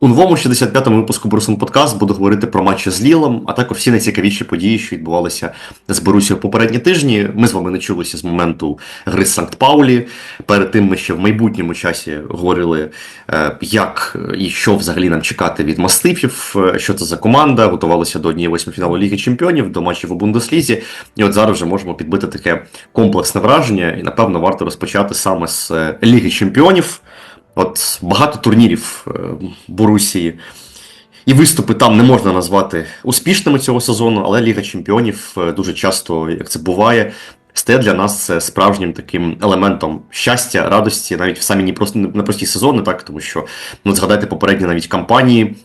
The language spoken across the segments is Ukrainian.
У новому 65-му випуску Борусин Подкаст буду говорити про матчі з Лілом, а також всі найцікавіші події, що відбувалися з Борусією попередні тижні. Ми з вами не чулися з моменту гри з Санкт Паулі. Перед тим ми ще в майбутньому часі говорили, е, як і що взагалі нам чекати від мастифів, е, що це за команда. Готувалися до однієї восьмифіналу Ліги Чемпіонів, до матчів у Бундеслізі. І от зараз вже можемо підбити таке комплексне враження, і напевно варто розпочати саме з е, Ліги Чемпіонів. От багато турнірів е, Борусії. І виступи там не можна назвати успішними цього сезону, але Ліга Чемпіонів е, дуже часто, як це буває, стає для нас е, справжнім таким елементом щастя, радості, навіть в самі непрості, непрості сезони, так тому що ну, згадайте попередні навіть кампанії,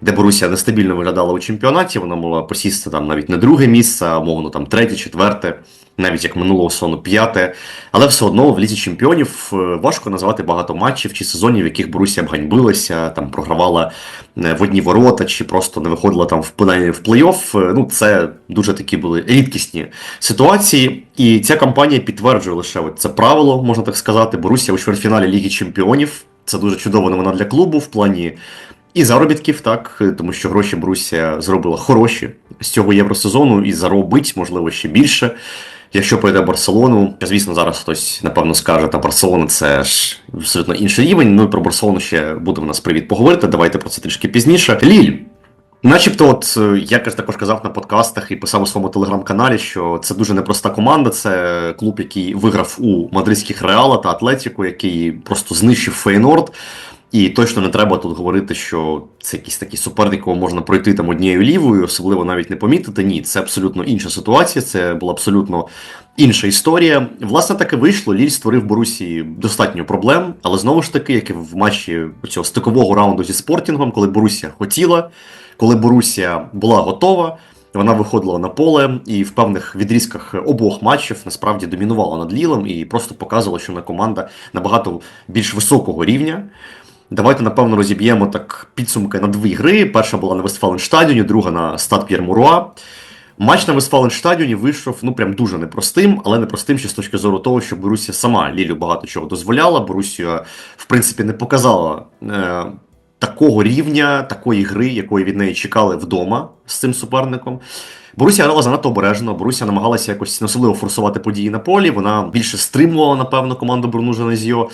де Борусія нестабільно виглядала у чемпіонаті, вона могла посісти там навіть не друге місце, а мовно там третє, четверте, навіть як минулого сезону п'яте. Але все одно в лізі чемпіонів е, важко назвати багато матчів чи сезонів, в яких Борусія б ганьбилася, там програвала е, в одні ворота, чи просто не виходила там в плей-офф. Е, Ну, це дуже такі були рідкісні ситуації. І ця кампанія підтверджує лише от це правило, можна так сказати. Борусія у чвертьфіналі Ліги Чемпіонів. Це дуже чудова новина для клубу в плані і заробітків, так, тому що гроші Борусія зробила хороші з цього євросезону і заробить, можливо, ще більше. Якщо пройде Барселону, звісно, зараз хтось напевно скаже, та Барселона це ж абсолютно інший рівень. Ну і про Барселону ще буде в нас привід поговорити. Давайте про це трішки пізніше. Ліль. Начебто, от я також казав на подкастах і писав у своєму телеграм-каналі, що це дуже непроста команда. Це клуб, який виграв у мадридських Реала та Атлетіку, який просто знищив Фейнорд. І точно не треба тут говорити, що це якийсь такий суперник, якого можна пройти там однією лівою, особливо навіть не помітити. Ні, це абсолютно інша ситуація, це була абсолютно інша історія. Власне, так і вийшло. Ліль створив Борусі достатньо проблем, але знову ж таки, як і в матчі цього стикового раунду зі спортінгом, коли Борусія хотіла, коли Борусія була готова. Вона виходила на поле і в певних відрізках обох матчів насправді домінувала над Лілем і просто показувала, що вона команда набагато більш високого рівня. Давайте, напевно, розіб'ємо так підсумки на дві гри. Перша була на Вестфаленштадіоні, друга на Стад П'єр Муруа. Матч на Вестфаленштадіоні вийшов ну прям дуже непростим, але непростим ще з точки зору того, що Борусія сама Лілю багато чого дозволяла. Борусія, в принципі, не показала е, такого рівня, такої гри, якої від неї чекали вдома з цим суперником. Борусія грала занадто обережно. Борусія намагалася якось несливо форсувати події на полі. Вона більше стримувала, напевно, команду Бруну Женезіо.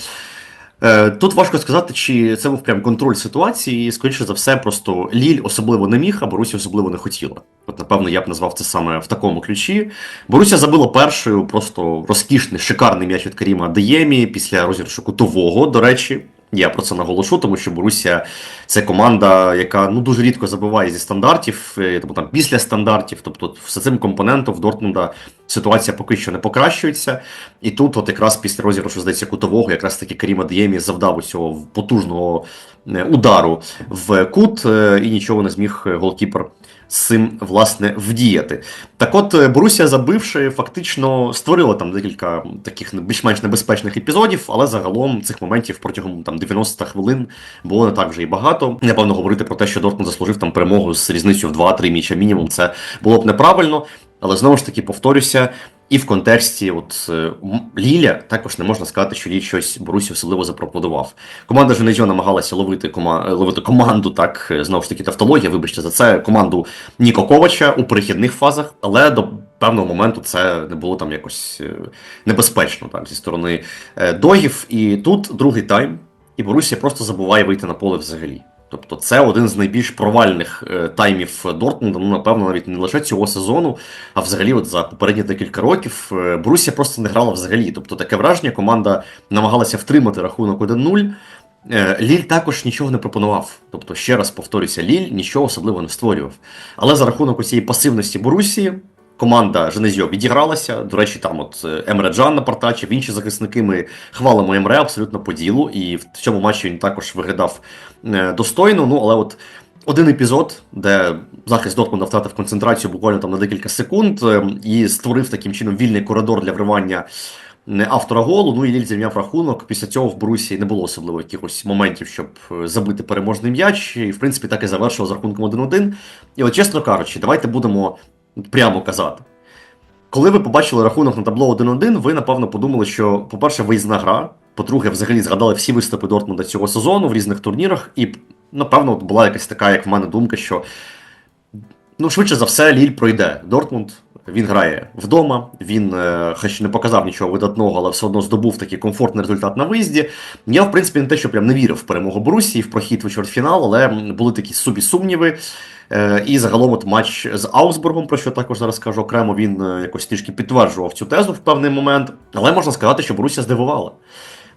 Е, Тут важко сказати, чи це був прям контроль ситуації, скоріше за все, просто Ліль особливо не міг, а Борусі особливо не хотіла. От, напевно, я б назвав це саме в такому ключі. Боруся забила першою, просто розкішний, шикарний м'яч від Каріма Деємі після розіграшу кутового, до речі. Я про це наголошу, тому що Борусія це команда, яка ну дуже рідко забиває зі стандартів, е, тому там після стандартів. Тобто, все цим компонентом в Дортмунда ситуація поки що не покращується. І тут, от якраз після розіграшу, здається, кутового, якраз таки Каріма Деємі завдав усього потужного е, удару в кут, е, і нічого не зміг е, голкіпер цим власне вдіяти. Так от е, Борусія, забивши, фактично створила там декілька таких більш-менш небезпечних епізодів, але загалом цих моментів протягом там 90 хвилин було не так вже і багато. Напевно, говорити про те, що Дортмунд заслужив там перемогу з різницею в 2-3 м'яча мінімум, це було б неправильно. Але знову ж таки повторюся, і в контексті от е, Ліля також не можна сказати, що Ліль щось Борусі особливо запропонував. Команда Женезіо намагалася ловити, кома... е, ловити команду, так е, знову ж таки тавтологія, вибачте за це, команду Ніко Ковача у перехідних фазах, але до певного моменту це не було там якось небезпечно так, зі сторони догів. І тут другий тайм, і Борусія просто забуває вийти на поле взагалі. Тобто це один з найбільш провальних е, таймів Дортмунда, ну напевно, навіть не лише цього сезону, а взагалі, от за попередні декілька років е, Борусія просто не грала взагалі. Тобто таке враження, команда намагалася втримати рахунок 1-0. Е, Ліль також нічого не пропонував. Тобто, ще раз повторюся, Ліль нічого особливо не створював. Але за рахунок цієї пасивності Борусії. Команда Женезіо відігралася. До речі, там от е, Емре Джан напартачив, інші захисники ми хвалимо Емре абсолютно по ділу. І в цьому матчі він також виглядав е, достойно. Ну, але от один епізод, де захист Дортмунда втратив концентрацію буквально там на декілька секунд е, і створив таким чином вільний коридор для вривання автора голу. Ну і Ліль зрівняв рахунок. Після цього в Борусі не було особливо якихось моментів, щоб забити переможний м'яч. І в принципі так і завершило з рахунком 1-1. І от, чесно кажучи, давайте будемо прямо казати. Коли ви побачили рахунок на табло 1-1, ви напевно подумали, що, по-перше, виїзна гра. По-друге, взагалі згадали всі виступи Дортмунда цього сезону в різних турнірах, і напевно, була якась така, як в мене думка, що ну, швидше за все, Ліль пройде. Дортмунд. Він грає вдома, він, е, хоч не показав нічого видатного, але все одно здобув такий комфортний результат на виїзді. Я, в принципі, не те, що прям не вірив в перемогу Борусії, в прохід в чвертьфінал, але були такі собі сумніви. І загалом от матч з Аусбургом, про що також зараз кажу окремо, він е, якось трішки підтверджував цю тезу в певний момент. Але можна сказати, що Борусія здивувала.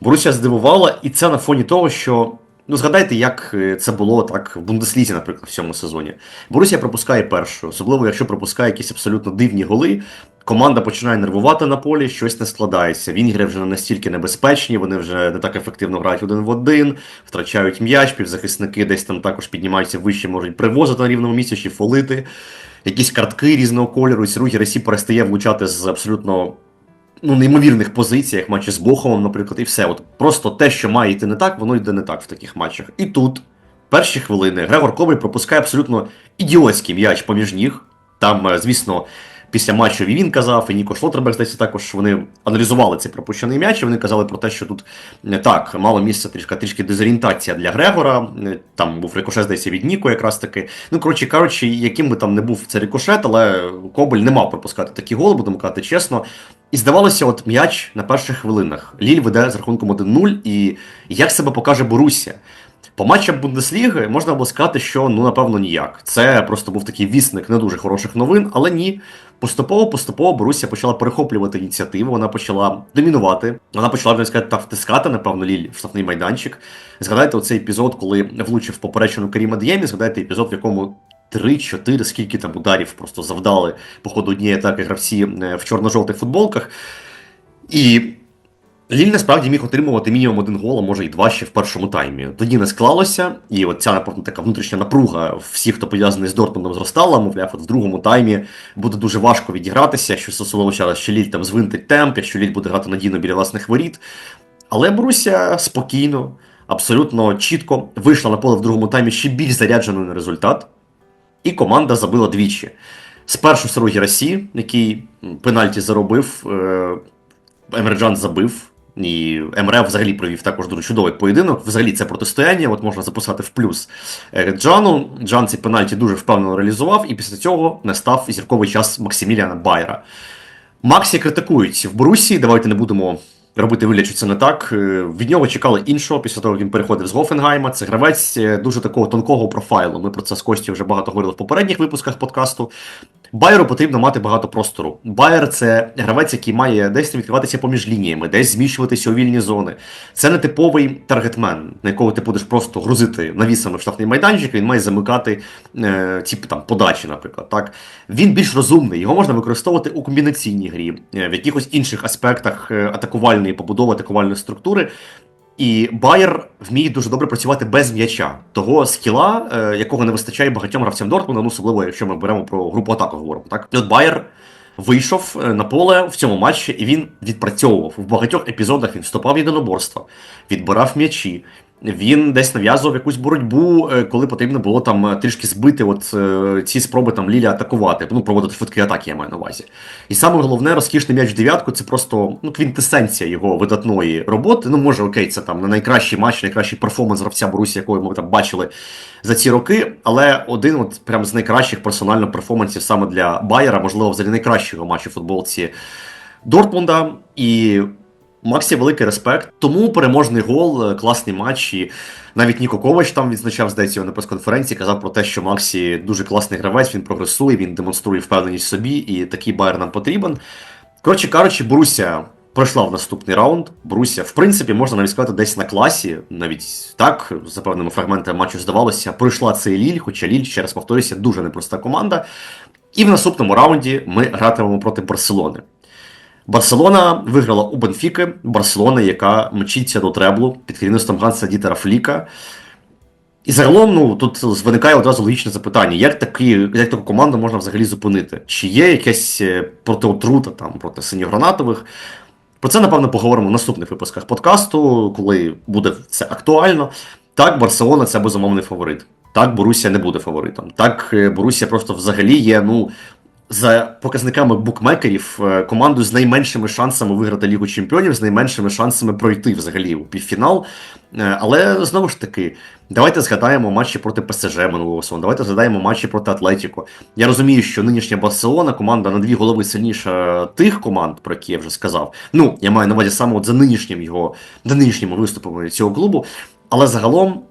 Борусія здивувала, і це на фоні того, що. Ну, згадайте, як е, це було так в Бундеслізі, наприклад, в цьому сезоні. Борусія пропускає першу, особливо якщо пропускає якісь абсолютно дивні голи. Команда починає нервувати на полі, щось не складається. Вінгри вже не настільки небезпечні, вони вже не так ефективно грають один в один, втрачають м'яч, півзахисники десь там також піднімаються вище, можуть привозити на рівному місці чи фолити. Якісь картки різного кольору, Сіругі Ресі перестає влучати з абсолютно ну, неймовірних позиціях, матчі з Боховом, наприклад, і все. От просто те, що має йти не так, воно йде не так в таких матчах. І тут, перші хвилини, Грегор Кобель пропускає абсолютно ідіотський м'яч поміж ніг. Там, е, звісно, після матчу і він казав, і Ніко Шлотерберг, здається, також вони аналізували цей пропущений м'яч, і вони казали про те, що тут так, мало місця трішки, трішки дезорієнтація для Грегора. Е, Там був рикошет, здається, від Ніко якраз таки. Ну, коротше кажучи, яким би там не був цей рикошет, але Кобель не мав пропускати такі голи, будемо казати чесно. І здавалося, от м'яч на перших хвилинах. Ліль веде з рахунком 1-0, і як себе покаже Борусія? По матчам Бундесліги можна було сказати, що ну напевно ніяк. Це просто був такий вісник не дуже хороших новин, але ні. Поступово-поступово Борусія почала перехоплювати ініціативу, вона почала домінувати, вона почала вже сказати, та втискати, напевно, Ліль в штрафний майданчик. Згадайте оцей епізод, коли влучив поперечину Каріма Діємі, згадайте епізод, в якому 3-4, скільки там ударів просто завдали по ходу однієї атаки гравці е, в чорно-жовтих футболках. І Ліль насправді міг отримувати мінімум один гол, а може і два ще в першому таймі. Тоді не склалося, і от ця напевно, така внутрішня напруга всіх, хто пов'язаний з Дортмундом, зростала. Мовляв, от в другому таймі буде дуже важко відігратися, що особливо зараз, що Ліль там звинтить темп, якщо Ліль буде грати надійно біля власних воріт. Але Боруся спокійно, абсолютно чітко вийшла на поле в другому таймі ще більш зарядженою на результат, і команда забила двічі. Спершу Саругі Расі, який пенальті заробив, е, Емерджан забив. І МРФ взагалі провів також дуже чудовий поєдинок. Взагалі це протистояння, от можна записати в плюс е, Джану. Джан ці пенальті дуже впевнено реалізував, і після цього настав зірковий час Максиміліана Байера. Максі критикують в Борусі. Давайте не будемо робити вигляд, що це не так. Е, Від нього чекали іншого після того, як він переходив з Гофенгайма. Це гравець е, дуже такого тонкого профайлу. Ми про це з Кості вже багато говорили в попередніх випусках подкасту. Байеру потрібно мати багато простору. Байер це гравець, який має десь відкриватися поміж лініями, десь зміщуватися у вільні зони. Це не типовий таргетмен, на якого ти будеш просто грузити навісами в штрафний майданчик. Він має замикати е, ці там подачі, наприклад. Так він більш розумний. Його можна використовувати у комбінаційній грі, е, в якихось інших аспектах е, атакувальної побудови, атакувальної структури. І Байер вміє дуже добре працювати без м'яча, того скіла, е, якого не вистачає багатьом гравцям Дортмунда, ну особливо, якщо ми беремо про групу атаку, говоримо. Так, і от Байер вийшов е, на поле в цьому матчі, і він відпрацьовував в багатьох епізодах. Він вступав в єдиноборства, відбирав м'ячі. Він десь нав'язував якусь боротьбу, е, коли потрібно було там е, трішки збити от е, ці спроби там Лілі атакувати, ну проводити швидкі атаки, я маю на увазі. І саме головне, розкішний м'яч в дев'ятку це просто ну, квінтесенція його видатної роботи. Ну, може, окей, це там найкращий матч, найкращий перформанс гравця Борусі, якого ми там бачили за ці роки. Але один от прям з найкращих персонально перформансів саме для Байера, можливо, взагалі найкращого матчу футболці Дортмунда. І Максі великий респект. Тому переможний гол, е, класний матч. І навіть Ніко Ковач там відзначав, здається, його на прес-конференції, казав про те, що Максі дуже класний гравець, він прогресує, він демонструє впевненість собі, і такий байер нам потрібен. Коротше кажучи, Боруся пройшла в наступний раунд. Боруся, в принципі, можна навіть сказати, десь на класі, навіть так, за певними фрагментами матчу здавалося, пройшла цей Ліль, хоча Ліль, ще раз повторюся, дуже непроста команда. І в наступному раунді ми гратимемо проти Барселони. Барселона виграла у Бенфіки. Барселона, яка мчиться до треблу під керівництвом Ганса Дітера Фліка. І загалом, ну тут виникає одразу логічне запитання: як такі, як таку команду можна взагалі зупинити? Чи є якась е, протиотрута там проти синьогранатових? Про це, напевно, поговоримо в наступних випусках подкасту, коли буде це актуально. Так, Барселона це безумовний фаворит. Так, Борусія не буде фаворитом. Так, е, Борусія просто взагалі є, ну, за показниками букмекерів е, команду з найменшими шансами виграти Лігу Чемпіонів, з найменшими шансами пройти взагалі у півфінал. Е, Але знову ж таки, давайте згадаємо матчі проти ПСЖ минулого сезону, давайте згадаємо матчі проти Атлетіко. Я розумію, що нинішня Барселона команда на дві голови сильніша тих команд, про які я вже сказав. Ну, я маю на увазі саме от за нинішнім його, за нинішніми виступами цього клубу. Але загалом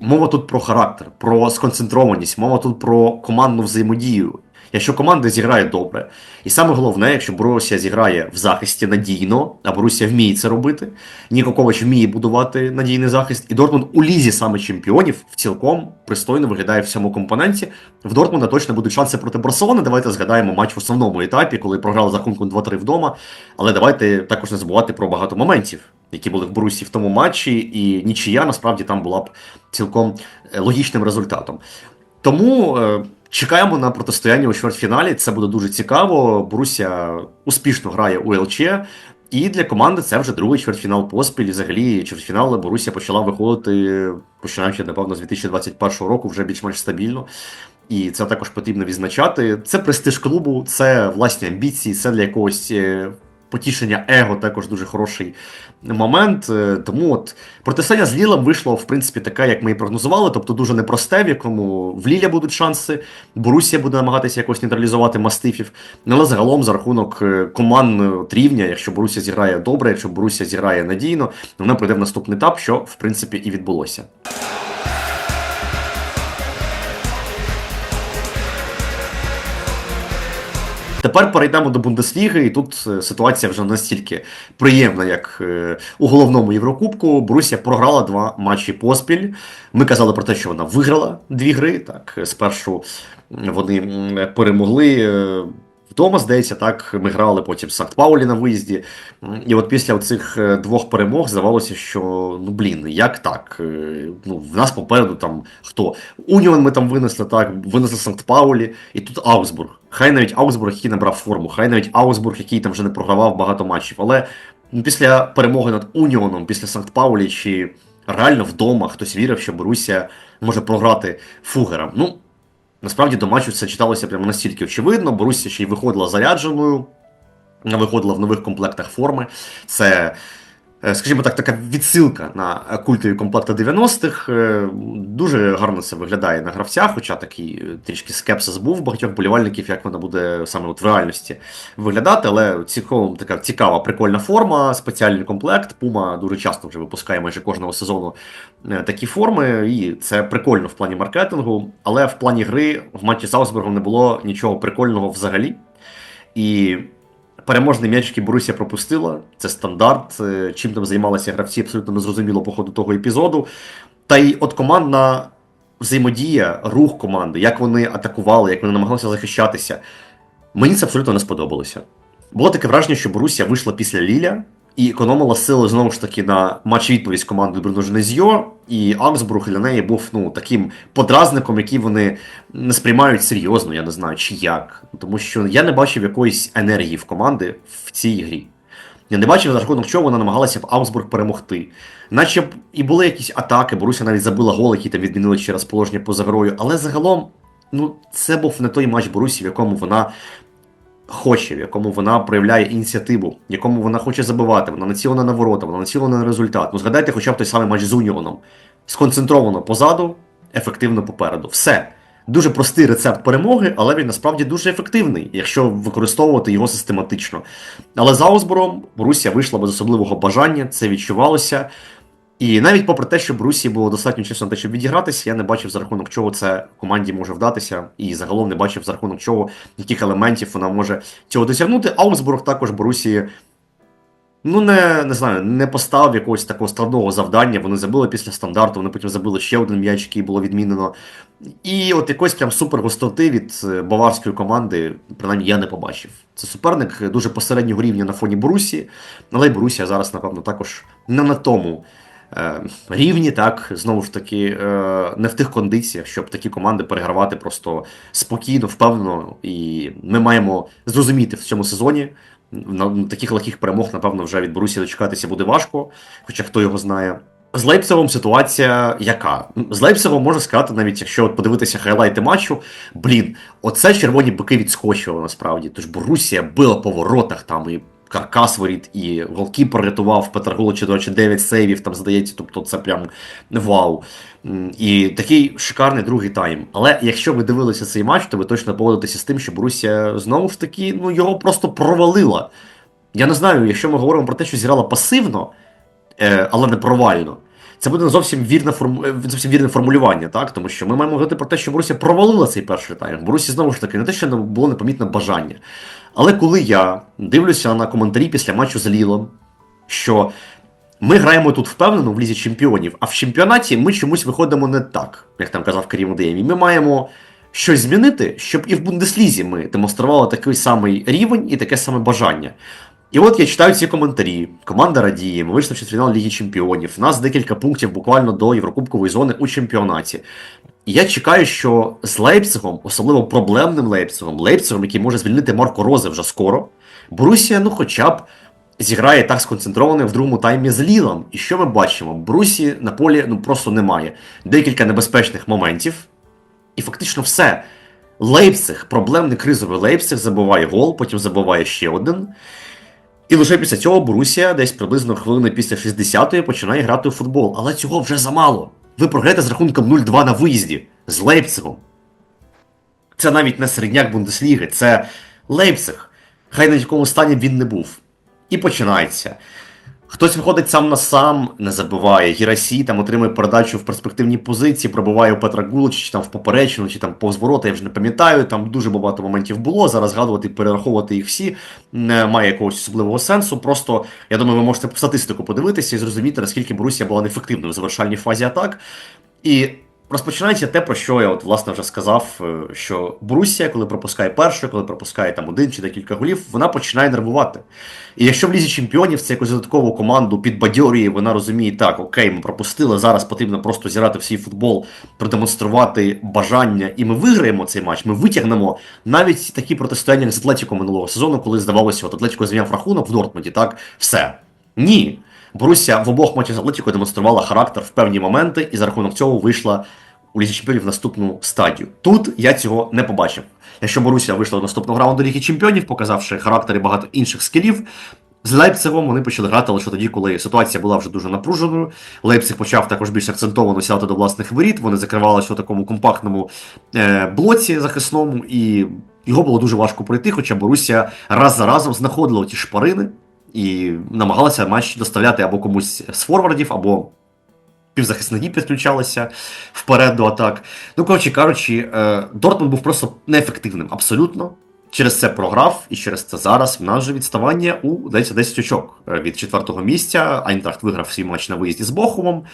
мова тут про характер, про сконцентрованість, мова тут про командну взаємодію. Якщо команда зіграє добре, і саме головне, якщо Борусія зіграє в захисті надійно, а Борусія вміє це робити, Ніко Ковач вміє будувати надійний захист, і Дортмунд у лізі саме чемпіонів в цілком пристойно виглядає в цьому компоненті. В Дортмунда точно будуть шанси проти Барселони. Давайте згадаємо матч в основному етапі, коли програли за рахунком 2-3 вдома. Але давайте також не забувати про багато моментів, які були в Борусі в тому матчі, і нічия насправді там була б цілком е, логічним результатом. Тому е, чекаємо на протистояння у чвертьфіналі. Це буде дуже цікаво. Боруся успішно грає у ЛЧ. І для команди це вже другий чвертьфінал поспіль. І взагалі чвертьфінали Боруся почала виходити, починаючи, напевно, з 2021 року, вже більш-менш стабільно. І це також потрібно відзначати. Це престиж клубу, це власні амбіції, це для якогось е, потішення его також дуже хороший момент. Е, Тому от протистояння з Лілем вийшло, в принципі, таке, як ми і прогнозували, тобто дуже непросте, в якому в Ліля будуть шанси. Борусія буде намагатися якось нейтралізувати мастифів. Але загалом за рахунок е, командного рівня, якщо Борусія зіграє добре, якщо Борусія зіграє надійно, вона пройде в наступний етап, що в принципі і відбулося. Тепер перейдемо до Бундесліги, і тут е, ситуація вже настільки приємна, як е, у головному Єврокубку. Борусія програла два матчі поспіль. Ми казали про те, що вона виграла дві гри. Так, спершу вони перемогли. Е, Вдома, здається, так, ми грали потім в Санкт-Паулі на виїзді. І от після цих двох перемог здавалося, що ну блін, як так? Е, Ну, в нас попереду там хто? Уніон ми там винесли, так, винесли Санкт-Паулі, і тут Аугсбург. Хай навіть Аугсбург, який набрав форму, хай навіть Аугсбург, який там вже не програвав багато матчів. Але ну, після перемоги над Уніоном, після Санкт-Паулі, чи реально вдома хтось вірив, що Борусія може програти фугерам. Ну, Насправді до матчу це читалося прямо настільки очевидно. Боруся ще й виходила зарядженою, виходила в нових комплектах форми. Це, скажімо так, така відсилка на культові комплекти 90-х. Е, Дуже гарно це виглядає на гравцях, хоча такий е, трішки скепсис був багатьох болівальників, як вона буде саме от в реальності виглядати. Але цікаво, така цікава, прикольна форма, спеціальний комплект. Пума дуже часто вже випускає майже кожного сезону е, такі форми, і це прикольно в плані маркетингу. Але в плані гри в матчі з Аусбергом не було нічого прикольного взагалі. І переможний м'яч, який Борусія пропустила, це стандарт. Е, Чим там займалися гравці, абсолютно незрозуміло по ходу того епізоду. Та й от командна взаємодія, рух команди, як вони атакували, як вони намагалися захищатися. Мені це абсолютно не сподобалося. Було таке враження, що Борусія вийшла після Ліля і економила сили знову ж таки на матч відповідь з командою Бруно Женезьо, і Аугсбург для неї був ну, таким подразником, який вони не сприймають серйозно, я не знаю, чи як. Тому що я не бачив якоїсь енергії в команди в цій грі. Я не бачив, за рахунок чого вона намагалася б Аугсбург перемогти. Наче б і були якісь атаки, Боруся навіть забила гол, які там відмінили через положення поза грою. Але загалом, ну, це був не той матч Борусі, в якому вона хоче, в якому вона проявляє ініціативу, якому вона хоче забивати, вона націлена на ворота, вона націлена на результат. Ну згадайте хоча б той самий матч з Уніоном. Сконцентровано позаду, ефективно попереду. Все. Дуже простий рецепт перемоги, але він насправді дуже ефективний, якщо використовувати його систематично. Але за Аусбором Борусія вийшла без особливого бажання, це відчувалося. І навіть попри те, що Борусії було достатньо часу на те, щоб відігратися, я не бачив за рахунок чого це команді може вдатися, і загалом не бачив за рахунок чого, яких елементів вона може цього досягнути. Аусбург також Борусії, ну не, не знаю, не поставив якогось такого складного завдання. Вони забили після стандарту, вони потім забили ще один м'яч, який було відмінено. І от якось прям супер густоти від е, баварської команди, принаймні я не побачив. Це суперник дуже посереднього рівня на фоні Борусі, але й Борусія зараз, напевно, також не на тому. Е, Рівні, так, знову ж таки, е, не в тих кондиціях, щоб такі команди перегравати просто спокійно, впевнено. І ми маємо зрозуміти в цьому сезоні. На таких легких перемог, напевно, вже від Борусі дочекатися буде важко, хоча хто його знає. З Лейпцигом ситуація яка? З Лейпцигом можна сказати, навіть якщо от подивитися хайлайти матчу, блін, оце червоні бики відскочували насправді. Тож Борусія била по воротах там і каркас воріт, і голкіпер рятував Петрагуличі, до речі, 9 сейвів там здається, тобто це прям вау. І такий шикарний другий тайм. Але якщо ви дивилися цей матч, то ви точно поводитеся з тим, що Борусія знову ж таки ну, його просто провалила. Я не знаю, якщо ми говоримо про те, що зіграла пасивно, е, але не провально. Це буде зовсім вірне форму... е, зовсім вірне формулювання, так? Тому що ми маємо говорити про те, що Борусія провалила цей перший тайм. Борусі знову ж таки не те, що було непомітне бажання. Але коли я дивлюся на коментарі після матчу з Лілом, що ми граємо тут впевнено в лізі чемпіонів, а в чемпіонаті ми чомусь виходимо не так, як там казав Карім Деємі. Ми маємо щось змінити, щоб і в Бундеслізі ми демонстрували такий самий рівень і таке саме бажання. І от я читаю ці коментарі. Команда радіє, ми вийшли в четвертьфінал Ліги Чемпіонів. У нас декілька пунктів буквально до Єврокубкової зони у чемпіонаті. Я чекаю, що з Лейпцигом, особливо проблемним Лейпцигом, Лейпцигом, який може звільнити Марко Розе вже скоро, Борусія, ну хоча б зіграє так сконцентровано в другому таймі з Лілом. І що ми бачимо? Брусі на полі ну просто немає. Декілька небезпечних моментів, і фактично все. Лейпциг, проблемний кризовий Лейпциг, забиває гол, потім забиває ще один. І лише після цього Борусія десь приблизно хвилини після 60-ї починає грати у футбол. Але цього вже замало. Ви програєте з рахунком 0-2 на виїзді з Лейпцигом. Це навіть не середняк Бундесліги, це Лейпциг. Хай на якому стані він не був. І починається. Хтось виходить сам на сам, не забиває. Гірасі там отримує передачу в перспективній позиції, пробиває у Петра Гулича, чи там в поперечину, чи там повз ворота, я вже не пам'ятаю. Там дуже багато моментів було. Зараз згадувати перераховувати їх всі не має якогось особливого сенсу. Просто я думаю, ви можете статистику подивитися і зрозуміти, наскільки Борусія була неефективною в завершальній фазі атак. І розпочинається те, про що я от власне вже сказав, е, що Борусія, коли пропускає перше, коли пропускає там один чи декілька голів, вона починає нервувати. І якщо в лізі чемпіонів це якусь додаткову команду підбадьорює, вона розуміє, так, окей, ми пропустили, зараз потрібно просто зіграти в свій футбол, продемонструвати бажання, і ми виграємо цей матч, ми витягнемо навіть такі протистояння з Атлетіко минулого сезону, коли здавалося, от Атлетіко зміняв рахунок в Дортмунді, так, все. Ні. Боруся в обох матчах з Атлетіко демонструвала характер в певні моменти, і за рахунок цього вийшла у Лізі Чемпіонів наступну стадію. Тут я цього не побачив. Якщо Боруся вийшла до наступного раунду Ліги Чемпіонів, показавши характер і багато інших скілів, з Лейпцигом вони почали грати лише тоді, коли ситуація була вже дуже напруженою. Лейпциг почав також більш акцентовано сідати до власних воріт. Вони закривалися у такому компактному е, блоці захисному, і його було дуже важко пройти. Хоча Боруся раз за разом знаходила ті шпарини і намагалася матч доставляти або комусь з форвардів, або півзахисники підключалися вперед до атак. Ну, коротше кажучи, е, Дортмунд був просто неефективним абсолютно. Через це програв, і через це зараз в нас же відставання у здається, 10 очок е, від четвертого місця. Айнтрахт виграв свій матч на виїзді з Бохумом.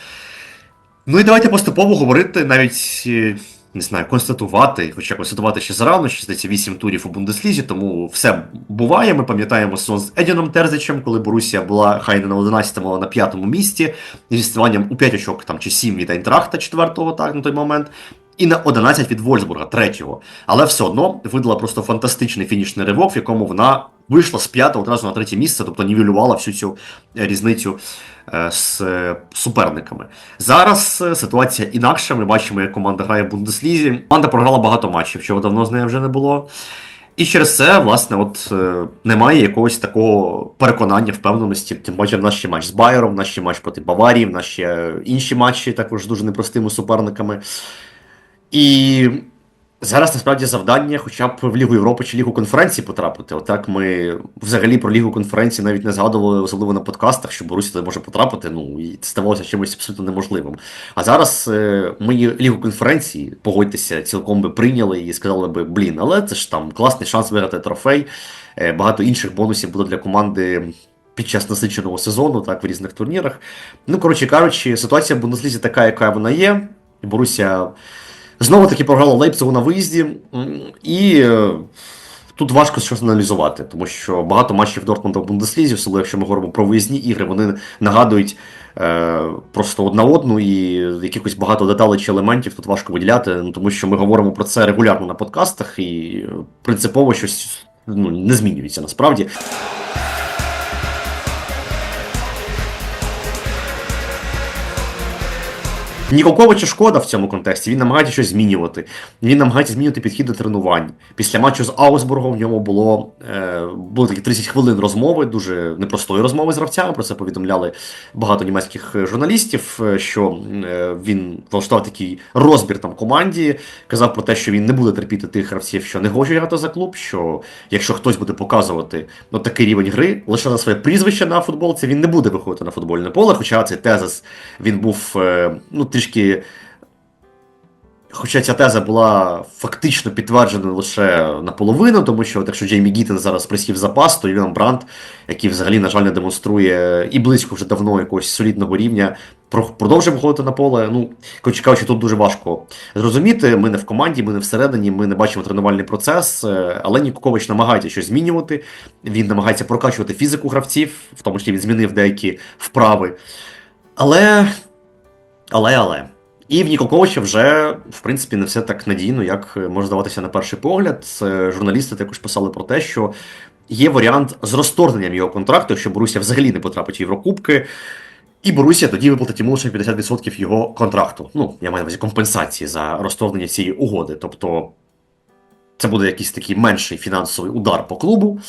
Ну і давайте поступово говорити, навіть е, не знаю, констатувати, хоча констатувати ще зарано, ще здається 8 турів у Бундеслізі, тому все буває. Ми пам'ятаємо сон з Едіном Терзичем, коли Борусія була хай не на 11-му, а на 5-му місці, зі ставанням у 5 очок там, чи 7 від Айнтрахта 4-го, так, на той момент. І на 11 від Вольсбурга, третього. Але все одно видала просто фантастичний фінішний ривок, в якому вона вийшла з п'ятого одразу на третє місце, тобто нівелювала всю цю е, різницю е, з е, суперниками. Зараз ситуація інакша. Ми бачимо, як команда грає в Бундеслізі. Команда програла багато матчів, чого давно з нею вже не було. І через це, власне, от немає якогось такого переконання, впевненості. Тим паче в нас ще матч з Байером, в нас ще матч проти Баварії, в нас ще інші матчі також з дуже непростими суперниками. І зараз насправді завдання хоча б в Лігу Європи чи Лігу конференції потрапити. Отак ми взагалі про Лігу конференції навіть не згадували, особливо на подкастах, що Борусі туди може потрапити. Ну і це ставалося чимось абсолютно неможливим. А зараз е, ми Лігу конференції, погодьтеся, цілком би прийняли і сказали би, блін, але це ж там класний шанс виграти трофей. Е, багато інших бонусів буде для команди. Під час насиченого сезону, так, в різних турнірах. Ну, коротше кажучи, ситуація в Бундеслізі така, яка вона є. І Борусія Знову таки програла Лейпцигу на виїзді, і е, тут важко щось аналізувати, тому що багато матчів Дортмунда в Бундеслізі, особливо якщо ми говоримо про виїзні ігри, вони нагадують е, просто одна одну, і якихось багато деталей чи елементів тут важко виділяти, ну, тому що ми говоримо про це регулярно на подкастах, і е, принципово щось ну, не змінюється насправді. Ніколковича шкода в цьому контексті. Він намагається щось змінювати. Він намагається змінювати підхід до тренувань. Після матчу з Аусбургом в ньому було е, були такі 30 хвилин розмови, дуже непростої розмови з гравцями. Про це повідомляли багато німецьких журналістів. е, Що е, він влаштував такий розбір там команді, казав про те, що він не буде терпіти тих гравців, що не хочуть грати за клуб. Що якщо хтось буде показувати ну, такий рівень гри, лише за своє прізвище на футболці, він не буде виходити на футбольне поле. Хоча цей тезис він був е, ну трішки. Хоча ця теза була фактично підтверджена лише наполовину, тому що якщо Джеймі Гіттен зараз присів запас, то Іван Брандт, який взагалі, на жаль, не демонструє і близько вже давно якогось солідного рівня, продовжує виходити на поле. Ну, коротше тут дуже важко зрозуміти. Ми не в команді, ми не всередині, ми не бачимо тренувальний процес, е, але Нікокович намагається щось змінювати. Він намагається прокачувати фізику гравців, в тому числі він змінив деякі вправи. Але. Але, але. І в Ніколковича вже, в принципі, не все так надійно, як е, може здаватися на перший погляд. Журналісти також писали про те, що є варіант з розторгненням його контракту, якщо Борусія взагалі не потрапить в Єврокубки. І Борусія тоді виплатить йому лише 50% його контракту. Ну, я маю на увазі компенсації за розторгнення цієї угоди. Тобто це буде якийсь такий менший фінансовий удар по клубу,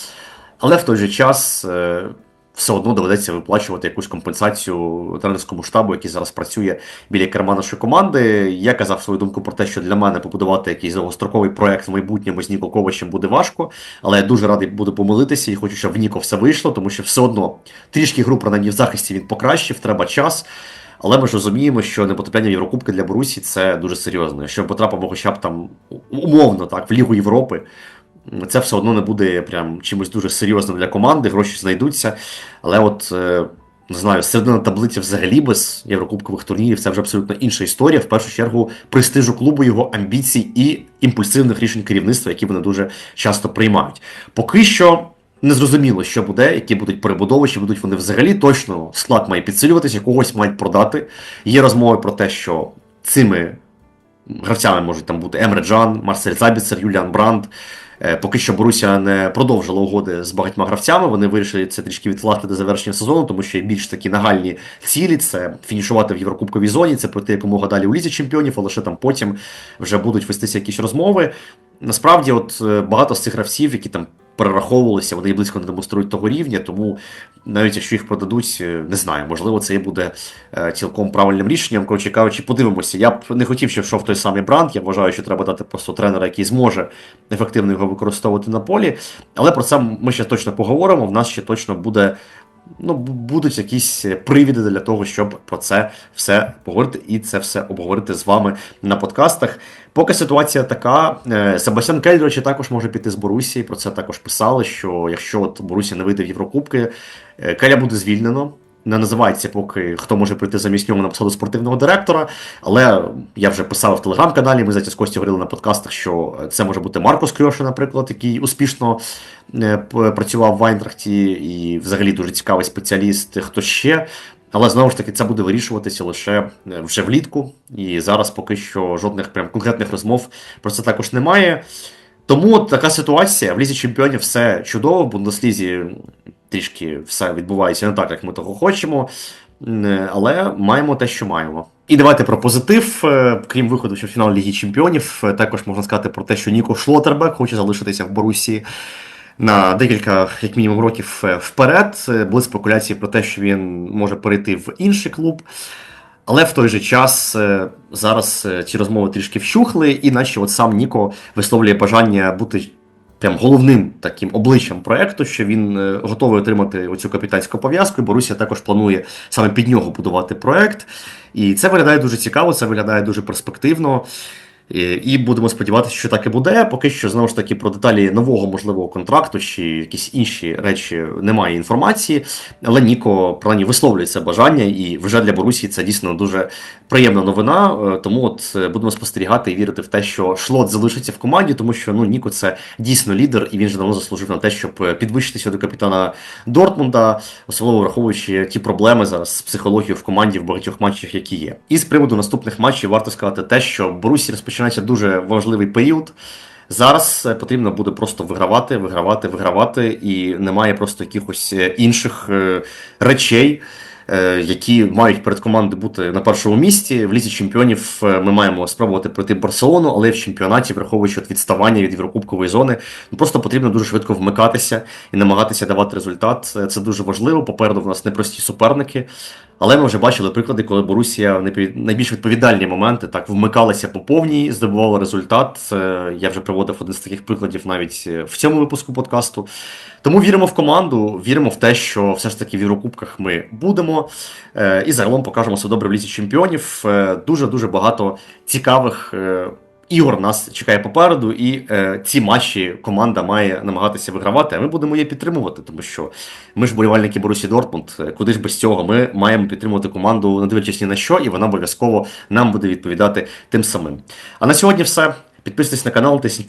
але в той же час е, все одно доведеться виплачувати якусь компенсацію тренерському штабу, який зараз працює біля керма нашої команди. Я казав свою думку про те, що для мене побудувати якийсь довгостроковий проект в майбутньому з Ніко Ковачем буде важко, але я дуже радий буду помилитися і хочу, щоб в Ніко все вийшло, тому що все одно трішки гру принаймні в захисті він покращив, треба час. Але ми ж розуміємо, що непотрапляння Єврокубки для Борусі це дуже серйозно. Якщо потрапимо хоча б там умовно так в Лігу Європи, це все одно не буде прям чимось дуже серйозним для команди, гроші знайдуться. Але от е, не знаю, середина таблиці взагалі без єврокубкових турнірів це вже абсолютно інша історія. В першу чергу престижу клубу, його амбіцій і імпульсивних рішень керівництва, які вони дуже часто приймають. Поки що. Не зрозуміло, що буде, які будуть перебудови, чи будуть вони взагалі точно склад має підсилюватися, когось мають продати. Є розмови про те, що цими гравцями можуть там бути Емре Джан, Марсель Забіцер, Юліан Бранд. Е, Поки що Боруся не продовжила угоди з багатьма гравцями. Вони вирішили це трішки відкласти до завершення сезону, тому що більш такі нагальні цілі це фінішувати в Єврокубковій зоні, це пройти якомога далі у лізі чемпіонів, а лише там потім вже будуть вестися якісь розмови. Насправді, от е, багато з цих гравців, які там перераховувалися, вони близько не демонструють того рівня, тому навіть якщо їх продадуть, е, не знаю, можливо, це і буде е, цілком правильним рішенням. Коротше кажучи, подивимося. Я б не хотів, щоб йшов той самий бранд. Я вважаю, що треба дати просто тренера, який зможе ефективно його використовувати на полі. Але про це ми ще точно поговоримо. В нас ще точно буде. Ну, будуть якісь е, привіди для того, щоб про це все поговорити і це все обговорити з вами на подкастах. Поки ситуація така, е, Себастьян Кель, до речі, також може піти з Борусії. Про це також писали, що якщо от Борусія не вийде в Єврокубки, е, Келя буде звільнено. Не називається поки хто може прийти замість нього на посаду спортивного директора. Але я вже писав в телеграм-каналі. Ми за з Костю говорили на подкастах, що це може бути Маркос Крьоша, наприклад, який успішно працював в Айнтрахті і взагалі дуже цікавий спеціаліст. Хто ще. Але знову ж таки, це буде вирішуватися лише е, вже влітку. І зараз поки що жодних прям конкретних розмов про це також немає. Тому така ситуація. В лізі чемпіонів все чудово, в Бундеслізі трішки все відбувається не так, як ми того хочемо. Але маємо те, що маємо. І давайте про позитив. Е, Крім виходу в фінал Ліги Чемпіонів, е, також можна сказати про те, що Ніко Шлотербек хоче залишитися в Борусі на декілька, як мінімум, років е, вперед. Були спекуляції про те, що він може перейти в інший клуб. Але в той же час е, зараз е, ці розмови трішки вщухли, і наче от сам Ніко висловлює бажання бути прям головним таким обличчям проекту, що він готовий отримати оцю капітанську пов'язку. і Борусія також планує саме під нього будувати проект. І це виглядає дуже цікаво, це виглядає дуже перспективно. І, і будемо сподіватися, що так і буде. Поки що знову ж таки про деталі нового можливого контракту чи якісь інші речі немає інформації. Але Ніко принаймні висловлює це бажання, і вже для Борусії це дійсно дуже приємна новина. Е, Тому от е, будемо спостерігати і вірити в те, що Шлот залишиться в команді, тому що ну Ніко це дійсно лідер, і він вже давно заслужив на те, щоб е, підвищитися до капітана Дортмунда, особливо враховуючи ті проблеми зараз з психологією в команді в багатьох матчах, які є. І з приводу наступних матчів варто сказати те, що Борусі розпочинається дуже важливий період. Зараз е, потрібно буде просто вигравати, вигравати, вигравати, і немає просто якихось е, інших е, речей, які мають перед командою бути на першому місці. В лізі чемпіонів ми маємо спробувати пройти Барселону, але в чемпіонаті, враховуючи відставання від Єврокубкової зони, ну, просто потрібно дуже швидко вмикатися і намагатися давати результат. Це дуже важливо. Попереду в нас непрості суперники. Але ми вже бачили приклади, коли Борусія в найбільш відповідальні моменти так вмикалася по повній, здобувала результат. Е, Я вже проводив один з таких прикладів навіть е, в цьому випуску подкасту. Тому віримо в команду, віримо в те, що все ж таки в Єврокубках ми будемо. Е, І загалом покажемо все добре в лізі чемпіонів. Дуже дуже багато цікавих. Ігор нас чекає попереду, і е, ці матчі команда має намагатися вигравати. А ми будемо її підтримувати, тому що ми ж болівальники Борусі Дортмунд. е, Куди ж без цього? Ми маємо підтримувати команду, не дивлячись ні на що, і вона обов'язково нам буде відповідати тим самим. А на сьогодні все. Підписуйтесь на канал, тисніть